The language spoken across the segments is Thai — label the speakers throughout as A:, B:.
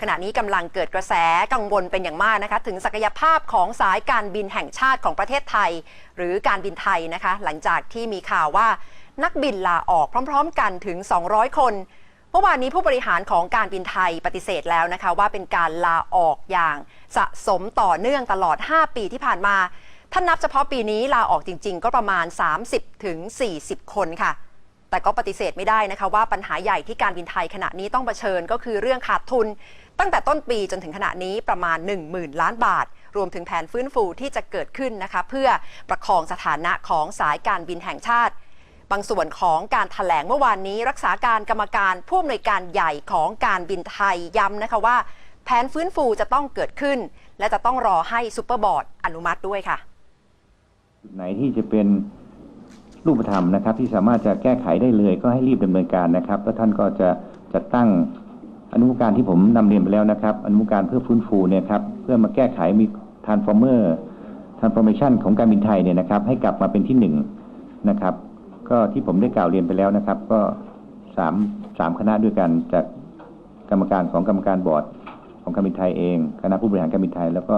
A: ขณะนี้กำลังเกิดกระแสกังวลเป็นอย่างมากนะคะ ถึงศักยภาพของสายการบินแห่งชาติของประเทศไทย หรือการบินไทยนะคะ หลังจากที่มีข่าวว่านักบินลาออกพร้อม ๆ กันถึง 200 คนเมื่อวานนี้ผู้บริหารของการบินไทยปฏิเสธแล้วนะคะ ว่าเป็นการลาออกอย่างสะสมต่อเนื่องตลอด 5 ปีที่ผ่านมาถ้านับเฉพาะปีนี้ลาออกจริง ๆ ก็ประมาณ 30ถึง40คนค่ะ แต่ก็ปฏิเสธไม่ได้นะคะว่าปัญหาใหญ่ที่การบินไทยขณะนี้ต้องเผชิญก็คือเรื่องขาดทุน ตั้งแต่ต้นปีจนถึงขณะนี้ประมาณ 10,000 ล้านบาท รวมถึงแผนฟื้นฟูที่จะเกิดขึ้นนะคะเพื่อประคองสถานะของสายการบินแห่งชาติ บางส่วนของการถแถลงเมื่อวานนี้รักษาการกรรมการผู้อำนวยการใหญ่ของการบินไทยย้ำนะคะว่า แผนฟื้นฟูจะต้องเกิดขึ้น และจะต้องรอให้ซูเปอร์บอร์ดอนุมัติด้วยค่ะ
B: ไหนที่จะเป็นรูปธรรมนะครับที่สามารถจะแก้ไขได้เลยก็ให้รีบดำเนินการนะครับ แล้วท่านก็จะจัดตั้ง อนุกรรมการที่ผมนำเรียนไปแล้วนะครับ อนุกรรมการเพื่อฟื้นฟูเนี่ยครับเพื่อมาแก้ไขมี transformer transformation ของการบินไทยเนี่ยนะครับ ให้กลับมาเป็นที่หนึ่งนะครับ ก็ที่ผมได้กล่าวเรียนไปแล้วนะครับ ก็สามสามคณะด้วยกันจากกรรมการของกรรมการบอร์ดของการบินไทยเองคณะผู้บริหารการบินไทย แล้วก็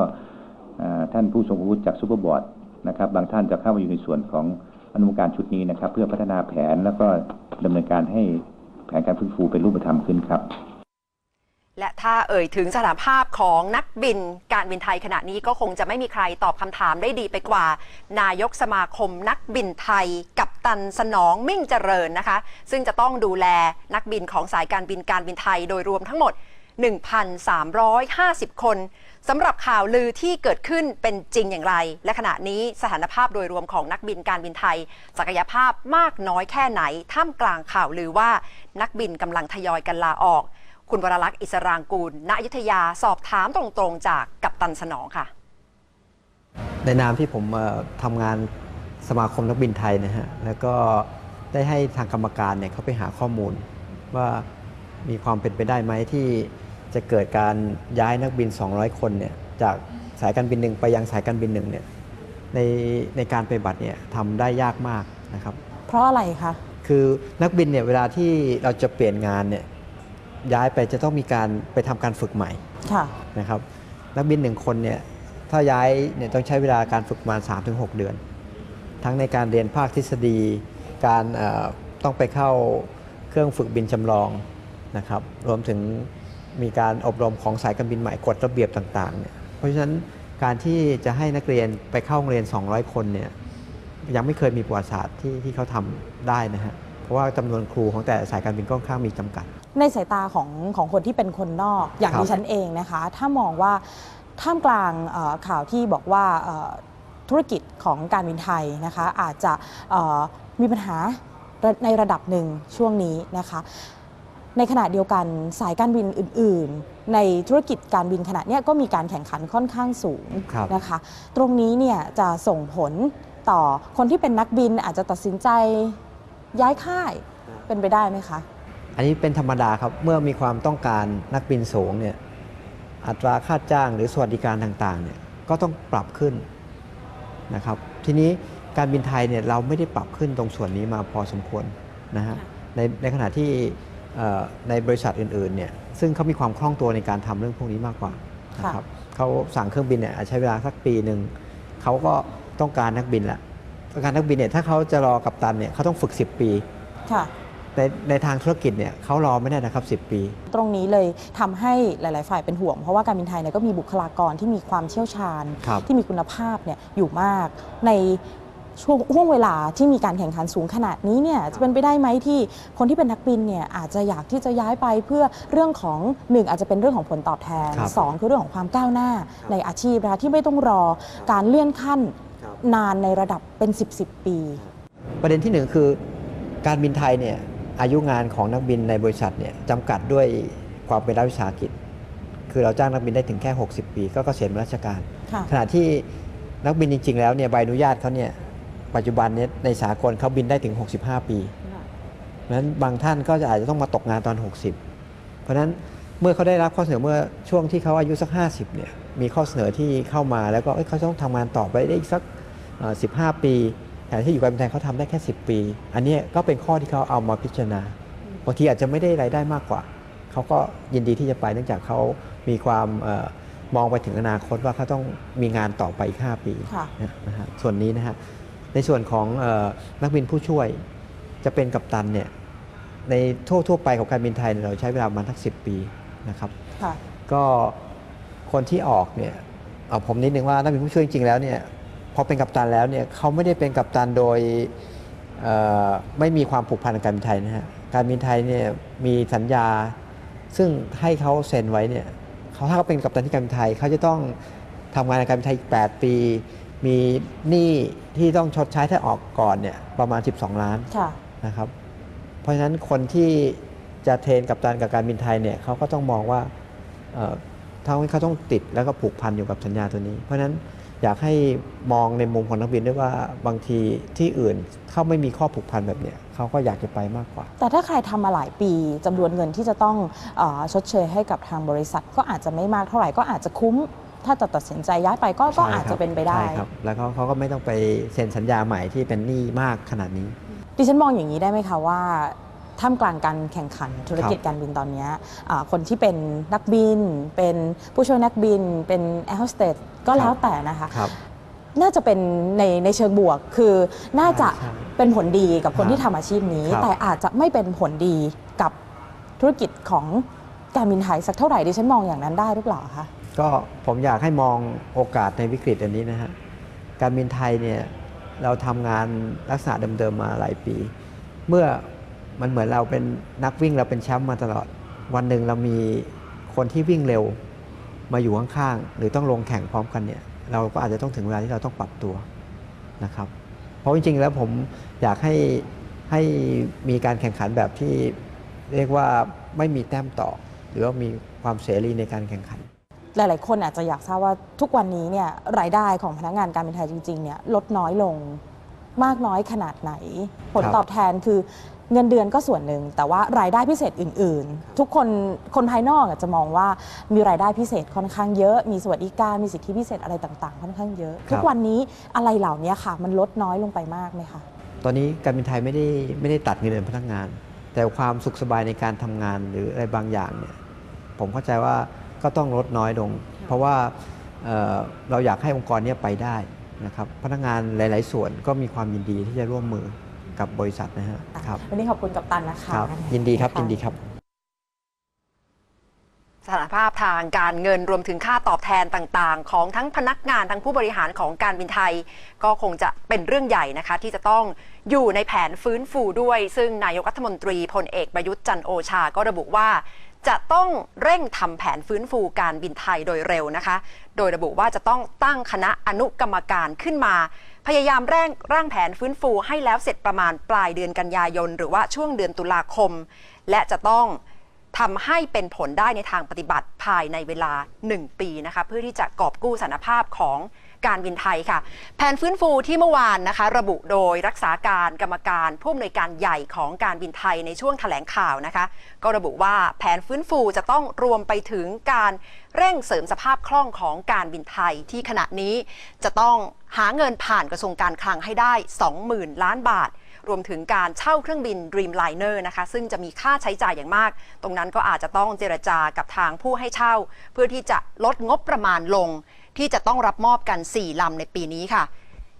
B: ท่านผู้ทรงคุณวุฒิจากซูเปอร์บอร์ดนะครับบางท่านจะเข้ามาอยู่ในส่วนของอนุกรรมการชุดนี้นะครับ เพื่อพัฒนาแผนแล้วก็ดำเนินการให้แผนการฟื้นฟูเป็นรูปธรรมขึ้นครับ
A: และถ้าเอ่ยถึงสถานภาพของนักบินการบินไทยขณะนี้ก็คงจะไม่มีใครตอบคำถามได้ดีไปกว่า นายกสมาคมนักบินไทย กับตันสนองมิ่งเจริญนะคะ ซึ่งจะต้องดูแลนักบินของสายการบินการบินไทยโดยรวมทั้งหมด 1,350 คนสำหรับข่าวลือที่เกิดขึ้นเป็นจริงอย่างไร และขณะนี้สถานภาพโดยรวมของนักบินการบินไทย ศักยภาพมากน้อยแค่ไหน ท่ามกลางข่าวลือว่านักบินกำลังทยอยกันลาออก คุณวรลักษณ์อิสรางกูล ณอยุธยาสอบถามตรงๆ จากกัปตันสนองค่ะ
C: ในนามที่ผมเอ่อทำงานสมาคมนักบินไทยนะฮะ แล้วก็ได้ให้ทางกรรมการเนี่ยเขาไปหาข้อมูล ว่ามีความเป็นไปได้ไหมที่จะเกิดการย้ายนักบิน 200 คนเนี่ยจากสายการบินหนึ่งไปยังสายการบินหนึ่งเนี่ยในในการปฏิบัติเนี่ยทำได้ยากมากนะครับ
D: เพราะอะไรคะ
C: คือนักบินเนี่ยเวลาที่เราจะเปลี่ยนงานเนี่ย ย้ายไปจะต้องมีการไปทำการฝึกใหม่
D: ค่ะ
C: นะครับนักบินหนึ่งคนเนี่ยถ้าย้ายเนี่ยต้องใช้เวลาการฝึกประมาณ 3-6 เดือน ทั้งในการเรียนภาคทฤษฎี การเอ่อต้องไปเข้าเครื่องฝึกบินจำลองนะครับรวมถึงมีการอบรมของสายการบินใหม่กฎระเบียบต่างๆเนี่ยเพราะฉะนั้นการที่จะให้นักเรียนไปเข้าโรงเรียน 200 คนเนี่ยยังไม่เคยมีประวัติศาสตร์ที่ที่เขาทำได้นะฮะเพราะว่าจำนวนครูของแต่สายการบินก็ค่อนข้างมีจำกัด
D: ในสายตาของของคนที่เป็นคนนอก อย่าง
C: ครับ
D: ดิฉันเองนะคะ ถ้ามองว่าท่ามกลางเอ่อข่าวที่บอกว่าเอ่อธุรกิจของการบินไทยนะคะ อาจจะเอ่อมีปัญหาในระดับหนึ่งช่วงนี้นะคะ ในขณะเดียวกันสายการบินอื่น ๆ ในธุรกิจการบินขณะเนี้ยก็มีการแข่งขันค่อนข้างสูง
C: ครับ
D: นะคะ ตรงนี้เนี่ยจะส่งผลต่อคนที่เป็นนักบินอาจจะตัดสินใจย้ายค่ายเป็นไปได้ไหมคะ
C: อันนี้เป็นธรรมดาครับ เมื่อมีความต้องการนักบินสูงเนี่ยอัตราค่าจ้างหรือสวัสดิการต่างๆเนี่ยก็ต้องปรับขึ้นนะครับ ทีนี้การบินไทยเนี่ยเราไม่ได้ปรับขึ้นตรงส่วนนี้มาพอสมควรนะฮะในในขณะที่เอ่อในบริษัทอื่นๆเนี่ยซึ่งเขามีความคล่องตัวในการทำเรื่องพวกนี้มากกว่านะครับเขาสั่งเครื่องบินเนี่ยอาจใช้เวลาสักปีหนึ่งเขาก็ต้องการนักบินละต้องการนักบินเนี่ยถ้าเขาจะรอกับตันเนี่ยเขาต้องฝึก 10 ปี
D: ค่ะ
C: ในในทางธุรกิจเนี่ยเขารอไม่ได้นะครับ 10 ปี
D: ตรงนี้เลยทำให้หลาย ๆ ฝ่ายเป็นห่วง เพราะว่าการบินไทยเนี่ยก็มีบุคลากรที่มีความเชี่ยวชาญ
C: ครับ
D: ที่มีคุณภาพเนี่ยอยู่มาก ในช่วงห่วงเวลาที่มีการแข่งขันสูงขนาดนี้เนี่ยจะเป็นไปได้ไหมที่คนที่เป็นนักบินเนี่ยอาจจะอยากที่จะย้ายไปเพื่อเรื่องของหนึ่งอาจจะเป็นเรื่องของผลตอบแทน
C: ครับ
D: สองคือเรื่องของความก้าวหน้าในอาชีพนะคะที่ไม่ต้องรอการเลื่อนขั้น
C: ครับ
D: นานในระดับเป็น 10 10ปี
C: ประเด็นที่หนึ่งคือการบินไทยเนี่ย อายุงานของนักบินในบริษัทเนี่ยจำกัดด้วยความเป็นรัฐวิสาหกิจ คือเราจ้างนักบินได้ถึงแค่ 60 ปี ก็เกษียณราชการ
D: ค่ะ
C: ขณะที่นักบินจริง ๆ แล้วเนี่ยใบอนุญาตเขาเนี่ยปัจจุบันเนี่ยในสากลเขาบินได้ถึง 65 ปีเพราะฉะนั้นบางท่านก็จะอาจจะต้องมาตกงานตอน 60 เพราะฉะนั้นเมื่อเขาได้รับข้อเสนอเมื่อช่วงที่เขาอายุสัก 50เนี่ยมีข้อเสนอที่เข้ามาแล้วก็เอ้ยเขาต้องทำงานต่อไปได้อีกสักเอ่อ15 ปี แต่ที่อยู่การบินไทยเขาทำได้แค่ 10 ปี อันเนี้ยก็เป็นข้อที่เขาเอามาพิจารณาบางทีอาจจะไม่ได้รายได้มากกว่า เขาก็ยินดีที่จะไปเนื่องจากเขามีความเออมองไปถึงอนาคตว่าเขาต้องมีงานต่อไปอีก 5 ปี
D: ค่ะ
C: นะฮะส่วนนี้นะฮะในส่วนของเออนักบินผู้ช่วยจะเป็นกัปตันเนี่ยในทั่วทั่วไปของการบินไทยเนี่ยเราใช้เวลาประมาณทักสิปีนะครับ
D: ค่ะ
C: ก็คนที่ออกเนี่ยเอาผมนิดนึงว่านักบินผู้ช่วยจริงๆแล้วเนี่ยพ อเป็นกัปตันแล้วเนี่ยเขาไม่ได้เป็นกัปตันโดยเอ่อไม่มีความผูกพันกับการบินไทยนะฮะการบินไทยเนี่ยมีสัญญา ซึ่งให้เขาเซ็นไว้เนี่ยเขาถ้าเขาเป็นกัปตันที่การบินไทยเขาจะต้องทำงานในการบินไทยอีก 8 ปี มีหนี้ที่ต้องชดใช้ถ้าออกก่อนเนี่ยประมาณ 12 ล้าน
D: ค่ะ
C: นะครับ เพราะฉะนั้นคนที่จะเทรนกับตันกับการบินไทยเนี่ยเขาก็ต้องมองว่าเอ่อทั้งที่เขาต้องติดแล้วก็ผูกพันอยู่กับสัญญาตัวนี้ เพราะฉะนั้น อยากให้มองในมุมของนักบินด้วยว่าบางทีที่อื่นเขาไม่มีข้อผูกพันแบบเนี้ยเขาก็อยากจะไปมากกว่า
D: แต่ถ้าใครทำมาหลายปีจำนวนเงินที่จะต้องเออชดเชยให้กับทางบริษัท ก็อาจจะไม่มากเท่าไหร่ก็อาจจะคุ้ม ถ้าจะตัดสินใจย้ายไปก็ก็
C: ใช่
D: อาจ
C: ครั
D: จะ
C: บ
D: เป็นไปได้
C: ใช่ครับแล้วเขาเขาก็ไม่ต้องไปเซ็นสัญญาใหม่ที่เป็นหนี้มากขนาดนี้
D: ดิฉันมองอย่างนี้ได้ไหมคะว่า ท่ามกลางการแข่งขันธุรกิจการบินตอนเนี้ยอ่าคนที่เป็นนักบิน เป็นผู้ช่วยนักบิน เป็นแอร์โฮสเตสก็แล้วแต่นะคะ
C: ครับ
D: น่าจะเป็นในในเชิงบวกคือน่าจะ
C: ใช่
D: เป็นผลดีกับคน
C: ครับ
D: ที่ทำอาชีพนี้
C: ครับ
D: แต่อาจจะไม่เป็นผลดีกับธุรกิจของการบินไทยสักเท่าไหร่ดิฉันมองอย่างนั้นได้หรือเปล่าคะ
C: ก็ผมอยากให้มองโอกาสในวิกฤตอันนี้นะฮะการบินไทยเนี่ยเราทำงานลักษณะเดิมๆมาหลายปี เมื่อ มันเหมือนเราเป็นนักวิ่งเราเป็นแชมป์มาตลอด วันหนึ่งเรามีคนที่วิ่งเร็วมาอยู่ข้างๆหรือต้องลงแข่งพร้อมกันเนี่ยเราก็อาจจะต้องถึงเวลาที่เราต้องปรับตัวนะครับ เพราะจริงๆแล้วผมอยากให้ให้มีการแข่งขันแบบที่เรียกว่าไม่มีแต้มต่อ หรือว่ามีความเสรีในการแข่งขัน
D: หลาย ๆ คนอาจจะอยากทราบว่าทุกวันนี้เนี่ยรายได้ของพนักงานการบินไทยจริง ๆ เนี่ยลดน้อยลงมากน้อยขนาดไหน ผลตอบแทนคือ เงินเดือนก็ส่วนหนึ่ง แต่ว่ารายได้พิเศษอื่น ๆ ทุกคนคนภายนอกอาจจะมองว่ามีรายได้พิเศษค่อนข้างเยอะ มีสวัสดิการมีสิทธิพิเศษอะไรต่างๆ ค่อนข้างเยอะ ทุกวันนี้อะไรเหล่านี้ค่ะ มันลดน้อยลงไปมากไหมคะ
C: ตอนนี้การบินไทยไม่ได้ไม่ได้ตัดเงินเดือนพนักงาน แต่ความสุขสบายในการทำงานหรืออะไรบางอย่างเนี่ยผมเข้าใจว่าก็ต้องลดน้อยลง เพราะว่าเอ่อเราอยากให้องค์กรเนี้ไปได้นะครับพนักงานหลาย ๆ ส่วนก็มีความยินดีที่จะร่วมมือ กับบริษัทนะฮะครับ
D: วันนี้ขอบคุณกัปตันนะคะ
C: ครับยินดีครับยินดีครับ
A: สถานภาพทางการเงินรวมถึงค่าตอบแทนต่างๆ ของทั้งพนักงานทั้งผู้บริหารของการบินไทย ก็คงจะเป็นเรื่องใหญ่นะคะ ที่จะต้องอยู่ในแผนฟื้นฟูด้วย ซึ่งนายกรัฐมนตรีพลเอกประยุทธ์จันทร์โอชาก็ระบุว่า จะต้องเร่งทำแผนฟื้นฟูการบินไทยโดยเร็วนะคะ โดยระบุว่าจะต้องตั้งคณะอนุกรรมการขึ้นมา พยายามแร่งร่างแผนฟื้นฟูให้แล้วเสร็จประมาณปลายเดือนกันยายน หรือว่าช่วงเดือนตุลาคม และจะต้องทำให้เป็นผลได้ในทางปฏิบัติภายในเวลา 1 ปีนะคะเพื่อที่จะกอบกู้สถานภาพของ การบินไทยค่ะ แผนฟื้นฟูที่เมื่อวานนะคะ ระบุโดยรักษาการกรรมการผู้อำนวยการใหญ่ของการบินไทยในช่วงแถลงข่าวนะคะ ก็ระบุว่าแผนฟื้นฟูจะต้องรวมไปถึงการเร่งเสริมสภาพคล่องของการบินไทยที่ขณะนี้จะต้องหาเงินผ่านกระทรวงการคลังให้ได้ 20,000 ล้านบาทรวมถึงการเช่าเครื่องบิน Dreamliner นะคะ ซึ่งจะมีค่าใช้จ่ายอย่างมาก ตรงนั้นก็อาจจะต้องเจรจากับทางผู้ให้เช่า เพื่อที่จะลดงบประมาณลง ที่จะต้องรับมอบกัน 4 ลำในปีนี้ค่ะ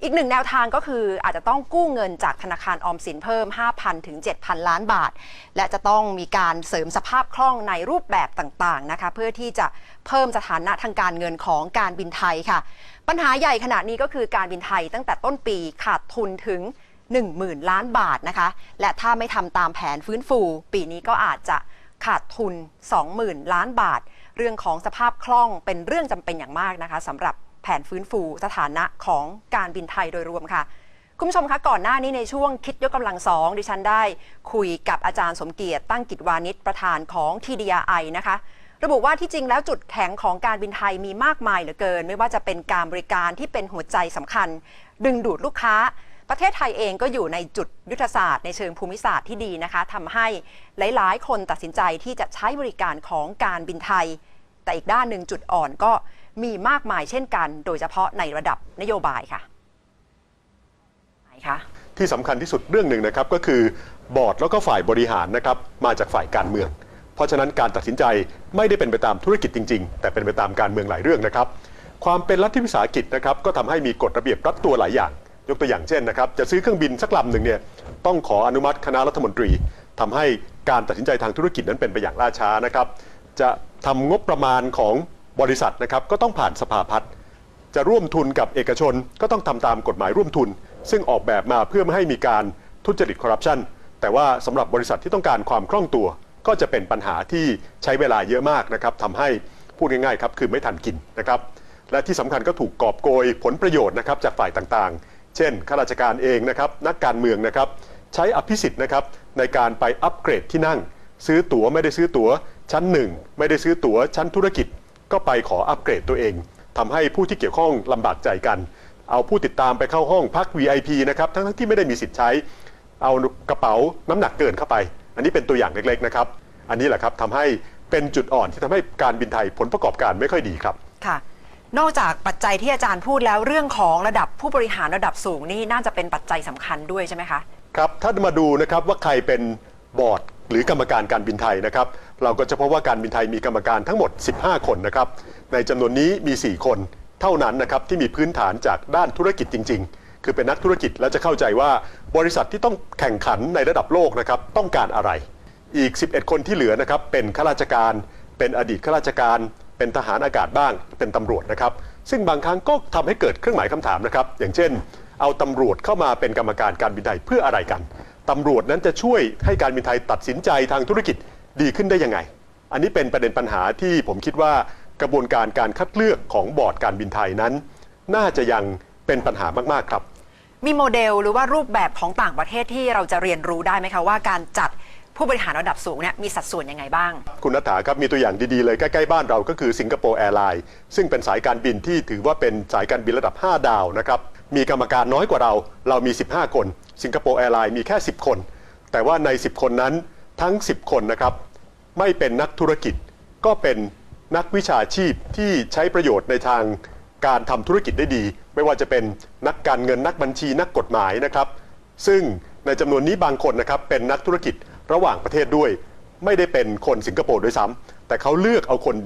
A: อีกหนึ่งแนวทางก็คืออาจจะต้องกู้เงินจากธนาคารออมสินเพิ่ม 5,000 ถึง 7,000 ล้านบาท และจะต้องมีการเสริมสภาพคล่องในรูปแบบต่างๆนะคะ เพื่อที่จะเพิ่มสถานะทางการเงินของการบินไทยค่ะ ปัญหาใหญ่ขณะนี้ก็คือการบินไทยตั้งแต่ต้นปีขาดทุนถึง10,000 ล้านบาทนะคะ และถ้าไม่ทำตามแผนฟื้นฟู ปีนี้ก็อาจจะขาดทุน 20,000 ล้านบาท เรื่องของสภาพคล่องเป็นเรื่องจำเป็นอย่างมากนะคะสำหรับแผนฟื้นฟูสถานะของการบินไทยโดยรวมค่ะ คุณผู้ชมคะก่อนหน้านี้ในช่วงคิดยกกำลังสองดิฉันได้คุยกับอาจารย์สมเกียรติตั้งกิจวานิชประธานของ TDI นะคะระบุว่าที่จริงแล้วจุดแข็งของการบินไทยมีมากมายเหลือเกิน ไม่ว่าจะเป็นการบริการที่เป็นหัวใจสำคัญ ดึงดูดลูกค้า ประเทศไทยเองก็อยู่ในจุดยุทธศาสตร์ในเชิงภูมิศาสตร์ที่ดีนะคะทำให้หลาย ๆ คนตัดสินใจที่จะใช้บริการของการบินไทย แต่อีกด้านหนึ่งจุดอ่อนก็มีมากมายเช่นกัน โดยเฉพาะในระดับนโยบายค่ะไหนคะ
E: ที่สำคัญที่สุดเรื่องหนึ่งนะครับก็คือบอร์ดแล้วก็ฝ่ายบริหารนะครับมาจากฝ่ายการเมือง เพราะฉะนั้นการตัดสินใจไม่ได้เป็นไปตามธุรกิจจริง ๆ แต่เป็นไปตามการเมืองหลายเรื่องนะครับ ความเป็นรัฐวิสาหกิจนะครับก็ทำให้มีกฎระเบียบรัดตัวหลายอย่าง ยกตัวอย่างเช่นนะครับจะซื้อเครื่องบินสักลำหนึ่งเนี่ยต้องขออนุมัติคณะรัฐมนตรีทำให้การตัดสินใจทางธุรกิจนั้นเป็นไปอย่างล่าช้านะครับ จะทำงบประมาณของบริษัทนะครับก็ต้องผ่านสภาพัฒน์จะร่วมทุนกับเอกชนก็ต้องทำตามกฎหมายร่วมทุน ซึ่งออกแบบมาเพื่อไม่ให้มีการทุจริตคอร์รัปชันแต่ว่าสำหรับบริษัทที่ต้องการความคล่องตัว ก็จะเป็นปัญหาที่ใช้เวลาเยอะมากนะครับทำให้พูดง่ายๆครับคือไม่ทันกินนะครับและที่สำคัญก็ถูกกอบโกยผลประโยชน์นะครับจากฝ่ายต่างๆ เช่นข้าราชการเองนะครับนักการเมืองนะครับใช้อภิสิทธิ์นะครับในการไปอัปเกรดที่นั่ง ซื้อตั๋วไม่ได้ซื้อตั๋วชั้นหนึ่งไม่ได้ซื้อตั๋วชั้นธุรกิจ ก็ไปขออัปเกรดตัวเองทำให้ผู้ที่เกี่ยวข้องลำบากใจกัน เอาผู้ติดตามไปเข้าห้องพัก VIP นะครับทั้งที่ไม่ได้มีสิทธิ์ใช้ เอากระเป๋าน้ำหนักเกินเข้าไป อันนี้เป็นตัวอย่างเล็กๆนะครับอันนี้แหละครับทำให้เป็นจุดอ่อนที่ทำให้การบินไทยผลประกอบการไม่ค่อยดีครับ
A: ค่ะ นอกจากปัจจัยที่อาจารย์พูดแล้วเรื่องของระดับผู้บริหารระดับสูงนี่น่าจะเป็นปัจจัยสำคัญด้วยใช่ไหมคะ
E: ครับถ้ามาดูนะครับว่าใครเป็นบอร์ดหรือกรรมการการบินไทยนะครับ เราก็จะพบว่าการบินไทยมีกรรมการทั้งหมด 15 คนนะครับ ในจำนวนนี้มี 4 คนเท่านั้นนะครับที่มีพื้นฐานจากด้านธุรกิจจริง ๆ คือเป็นนักธุรกิจและจะเข้าใจว่าบริษัทที่ต้องแข่งขันในระดับโลกนะครับต้องการอะไร อีก 11 คนที่เหลือนะครับเป็นข้าราชการ เป็นอดีตข้าราชการ เป็นทหารอากาศบ้าง เป็นตำรวจนะครับ ซึ่งบางครั้งก็ทำให้เกิดเครื่องหมายคำถามนะครับ อย่างเช่น เอาตำรวจเข้ามาเป็นกรรมการการบินไทยเพื่ออะไรกันตำรวจนั้นจะช่วยให้การบินไทยตัดสินใจทางธุรกิจดีขึ้นได้ยังไง อันนี้เป็นประเด็นปัญหาที่ผมคิดว่ากระบวนการการคัดเลือกของบอร์ดการบินไทยนั้น น่าจะยังเป็นปัญหามากๆครับ
A: มีโมเดลหรือว่ารูปแบบของต่างประเทศที่เราจะเรียนรู้ได้ไหมคะว่าการจัด ผู้บริหารระดับสูงเนี่ยมีสัดส่วนยังไงบ้าง
E: คุณนัฐาครับมีตัวอย่างดีๆเลย ใกล้ๆบ้านเราก็คือสิงคโปร์แอร์ไลน์ซึ่งเป็นสายการบินที่ถือว่าเป็นสายการบินระดับ 5 ดาวนะครับมีกรรมการน้อยกว่าเรา เรามี 15 คน สิงคโปร์แอร์ไลน์มีแค่ 10 คน แต่ว่าใน 10 คนนั้นทั้ง 10 คนนะครับไม่เป็นนักธุรกิจ ก็เป็นนักวิชาชีพที่ใช้ประโยชน์ในทางการทำธุรกิจได้ดี ไม่ว่าจะเป็นนักการเงินนักบัญชีนักกฎหมายนะครับ ซึ่งในจำนวนนี้บางคนนะครับเป็นนักธุรกิจ ระหว่างประเทศด้วย ไม่ได้เป็นคนสิงคโปร์ด้วยซ้ำแต่เขาเลือกเอาคน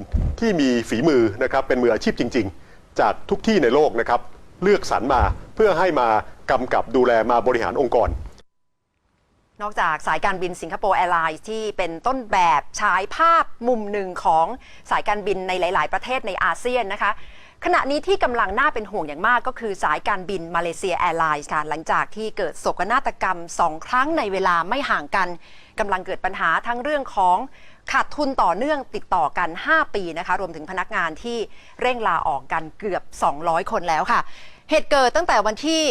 E: ที่มีฝีมือนะครับเป็นมืออาชีพจริง ๆ จากทุกที่ในโลกนะครับเลือกสรรมาเพื่อให้มากำกับดูแลมาบริหารองค์กร
A: นอกจากสายการบินสิงคโปร์แอร์ไลน์ที่เป็นต้นแบบฉายภาพมุมหนึ่งของสายการบินในหลาย ๆ ประเทศในอาเซียนนะคะ ขณะนี้ที่กำลังน่าเป็นห่วงอย่างมากก็คือสายการบินมาเลเซียแอร์ไลน์ค่ะหลังจากที่เกิดโศกนาฏกรรม2ครั้งในเวลาไม่ห่างกันกำลังเกิดปัญหาทั้งเรื่องของขาดทุนต่อเนื่องติดต่อกัน 5 ปีนะคะ รวมถึงพนักงานที่เร่งลาออกกันเกือบ 200 คนแล้วค่ะ เหตุเกิดตั้งแต่วันที่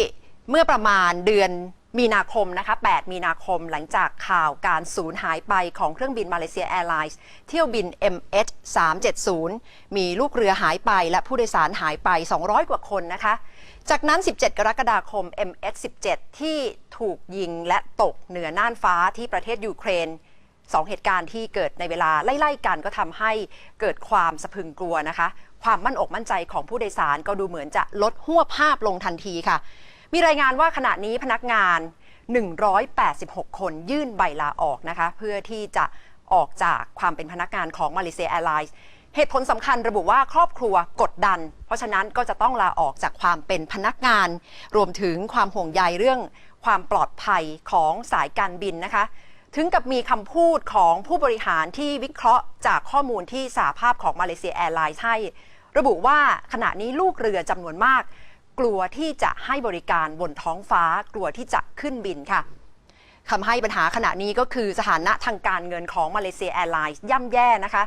A: เมื่อประมาณเดือน มีนาคมนะคะ 8 มีนาคมหลังจากข่าวการสูญหายไปของเครื่องบินมาเลเซียแอร์ไลน์เที่ยวบิน MH 370 มีลูกเรือหายไปและผู้โดยสารหายไป 200 กว่าคนนะคะ จากนั้น 17 กรกฎาคม MH 17 ที่ถูกยิงและตกเหนือน่านฟ้าที่ประเทศยูเครนสองเหตุการณ์ที่เกิดในเวลาไล่ๆกันก็ทำให้เกิดความสะพึงกลัวนะคะ ความมั่นอกมั่นใจของผู้โดยสารก็ดูเหมือนจะลดหัวภาพลงทันทีค่ะ มีรายงานว่าขณะนี้พนักงาน 186 คนยื่นใบลาออกนะคะ เพื่อที่จะออกจากความเป็นพนักงานของมาเลเซียแอร์ไลน์เหตุผลสำคัญระบุว่าครอบครัวกดดัน เพราะฉะนั้นก็จะต้องลาออกจากความเป็นพนักงาน รวมถึงความห่วงใยเรื่องความปลอดภัยของสายการบินนะคะ ถึงกับมีคำพูดของผู้บริหารที่วิเคราะห์จากข้อมูลที่สาภาพของมาเลเซียแอร์ไลน์ให้ ระบุว่าขณะนี้ลูกเรือจำนวนมาก กลัวที่จะให้บริการบนท้องฟ้า กลัวที่จะขึ้นบินค่ะทำให้ปัญหาขณะนี้ก็คือสถานะทางการเงินของมาเลเซียแอร์ไลน์ย่ำแย่นะคะ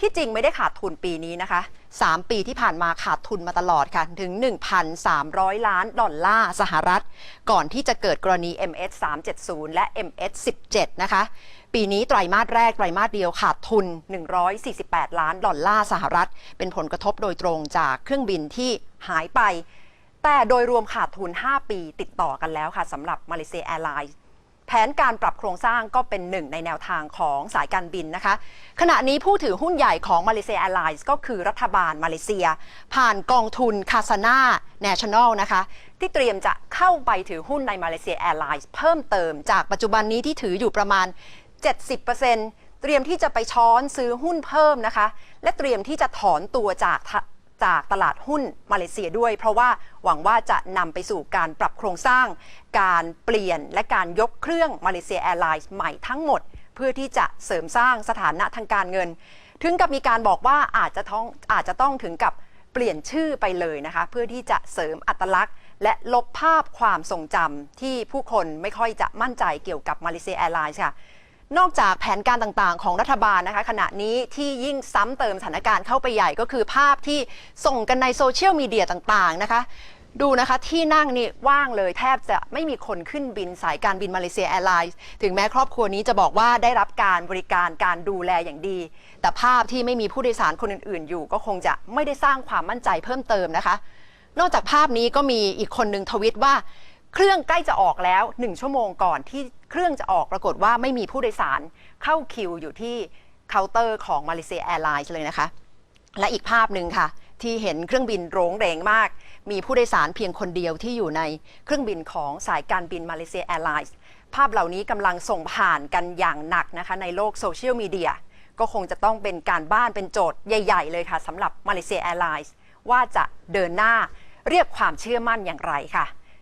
A: ที่จริงไม่ได้ขาดทุนปีนี้นะคะ 3 ปีที่ผ่านมาขาดทุนมาตลอดค่ะ ถึง 1,300 ล้านดอลลาร์สหรัฐ ก่อนที่จะเกิดกรณี MS 370และ MS 17นะคะ ปีนี้ไตรมาสแรกไตรมาสเดียวขาดทุน 148 ล้านดอลลาร์สหรัฐ เป็นผลกระทบโดยตรงจากเครื่องบินที่หายไป แต่โดยรวมขาดทุน 5 ปีติดต่อกันแล้วค่ะสำหรับมาเลเซียแอร์ไลน์แผนการปรับโครงสร้างก็เป็นหนึ่งในแนวทางของสายการบินนะคะ ขณะนี้ผู้ถือหุ้นใหญ่ของมาเลเซียแอร์ไลน์ก็คือรัฐบาลมาเลเซีย ผ่านกองทุนคาซานาเนชั่นแนลนะคะ ที่เตรียมจะเข้าไปถือหุ้นในมาเลเซียแอร์ไลน์เพิ่มเติมจากปัจจุบันนี้ที่ถืออยู่ประมาณ 70%เตรียมที่จะไปช้อนซื้อหุ้นเพิ่มนะคะ และเตรียมที่จะถอนตัวจาก จากตลาดหุ้นมาเลเซียด้วย เพราะว่าหวังว่าจะนำไปสู่การปรับโครงสร้าง การเปลี่ยนและการยกเครื่องมาเลเซียแอร์ไลน์ใหม่ทั้งหมด เพื่อที่จะเสริมสร้างสถานะทางการเงิน ถึงกับมีการบอกว่าอาจจะต้องอาจจะต้องถึงกับเปลี่ยนชื่อไปเลยนะคะ เพื่อที่จะเสริมอัตลักษณ์ และลบภาพความทรงจำที่ผู้คนไม่ค่อยจะมั่นใจเกี่ยวกับมาเลเซียแอร์ไลน์ค่ะ นอกจากแผนการต่างๆ ของรัฐบาลนะคะ ขณะนี้ที่ยิ่งซ้ำเติมสถานการณ์เข้าไปใหญ่ก็คือภาพที่ส่งกันในโซเชียลมีเดียต่างๆนะคะ ดูนะคะที่นั่งนี่ว่างเลยแทบจะไม่มีคนขึ้นบินสายการบินมาเลเซียแอร์ไลน์ถึงแม้ครอบครัวนี้จะบอกว่าได้รับการบริการการดูแลอย่างดี แต่ภาพที่ไม่มีผู้โดยสารคนอื่นๆ อยู่ ก็คงจะไม่ได้สร้างความมั่นใจเพิ่มเติมนะคะ นอกจากภาพนี้ก็มีอีกคนนึงทวิตว่า เครื่องใกล้จะออกแล้ว 1 ชั่วโมงก่อนที่เครื่องจะออกปรากฏว่าไม่มีผู้โดยสารเข้าคิวอยู่ที่เคาน์เตอร์ของมาเลเซียแอร์ไลน์เลยนะคะ และอีกภาพหนึ่งค่ะ ที่เห็นเครื่องบินโรงแรงมาก มีผู้โดยสารเพียงคนเดียวที่อยู่ในเครื่องบินของสายการบินมาเลเซียแอร์ไลน์ภาพเหล่านี้กำลังส่งผ่านกันอย่างหนักนะคะในโลกโซเชียลมีเดียก็คงจะต้องเป็นการบ้านเป็นโจทย์ใหญ่ ๆ เลยค่ะสำหรับมาเลเซียแอร์ไลน์ว่าจะเดินหน้าเรียกความเชื่อมั่นอย่างไรค่ะ